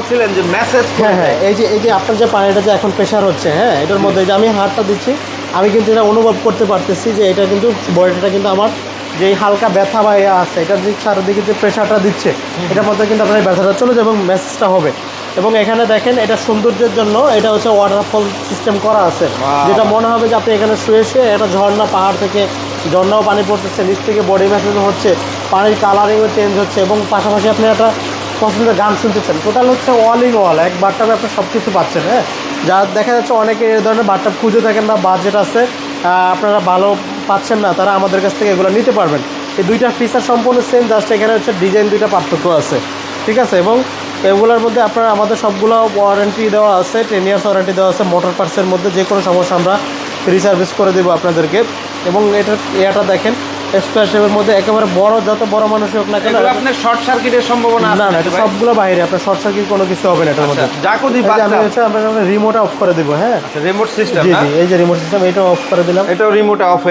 বলছিলেন যে মেসেজ হ্যাঁ হ্যাঁ এই যে এই যে আপনার যে পানিটা যে এখন প্রেশার হচ্ছে হ্যাঁ এটার মধ্যে যে আমি হাতটা দিচ্ছি আমি কিন্তু এটা অনুভব করতে পারতেছি যে এটা কিন্তু বডিটা কিন্তু আমার যে হালকা ব্যথা বা ইয়ে আছে এটা যে চারিদিকে যে প্রেশারটা দিচ্ছে এটার মধ্যে কিন্তু আপনার ব্যথাটা চলে যাবে এবং মেসেজটা হবে। এবং এখানে দেখেন এটা সৌন্দর্যের জন্য এটা হচ্ছে ওয়াটারফল সিস্টেম করা আছে। যেটা মনে হবে যে আপনি এখানে শুয়ে শুয়ে একটা ঝর্ণা পাহাড় থেকে ঝর্ণাও পানি পড়তেছে নিচ থেকে বডি ম্যাসেজ হচ্ছে পানির কালারিংও চেঞ্জ হচ্ছে এবং পাশাপাশি আপনি একটা পছন্দের গান শুনতেছেন। টোটাল হচ্ছে অল ইন অল এক বারটাবে আপনি সব কিছু পাচ্ছেন হ্যাঁ? যা দেখা যাচ্ছে অনেকে এ ধরনের বারটাপ খুঁজে থাকেন বা বাজেট আছে আপনারা ভালো পাচ্ছেন না, তারা আমাদের কাছ থেকে এগুলো নিতে পারবেন। এই দুইটা ফিচার সম্পূর্ণ সেম জাস্ট এখানে হচ্ছে ডিজাইন দুইটা পার্থক্য আছে, ঠিক আছে? এবং এগুলোর মধ্যে আপনারা আমাদের সবগুলো ওয়ারেন্টি দেওয়া আছে টেন ইয়ার্স ওয়ারেন্টি দেওয়া আছে মোটর পার্টসের মধ্যে যে কোনো সমস্যা আমরা ফ্রি সার্ভিস করে দেবো আপনাদেরকে। এবং এটার এটা দেখেন স্কোয়ার শেপের মধ্যে একেবারে বড় যত বড় মানুষ হোক না কেন আপনার শর্ট সার্কিটের সম্ভাবনা না না এটা? সবগুলো বাইরে আপনার শর্ট সার্কিট কোনো কিছু হবে না এটার মধ্যে। আচ্ছা, জাকুজি এই যে হচ্ছে আমরা রিমোট অফ করে দিব হ্যাঁ? রিমোট সিস্টেম জি জি এই যে রিমোট সিস্টেম এটা অফ করে দিলাম। এটাও রিমোট অফ হয়ে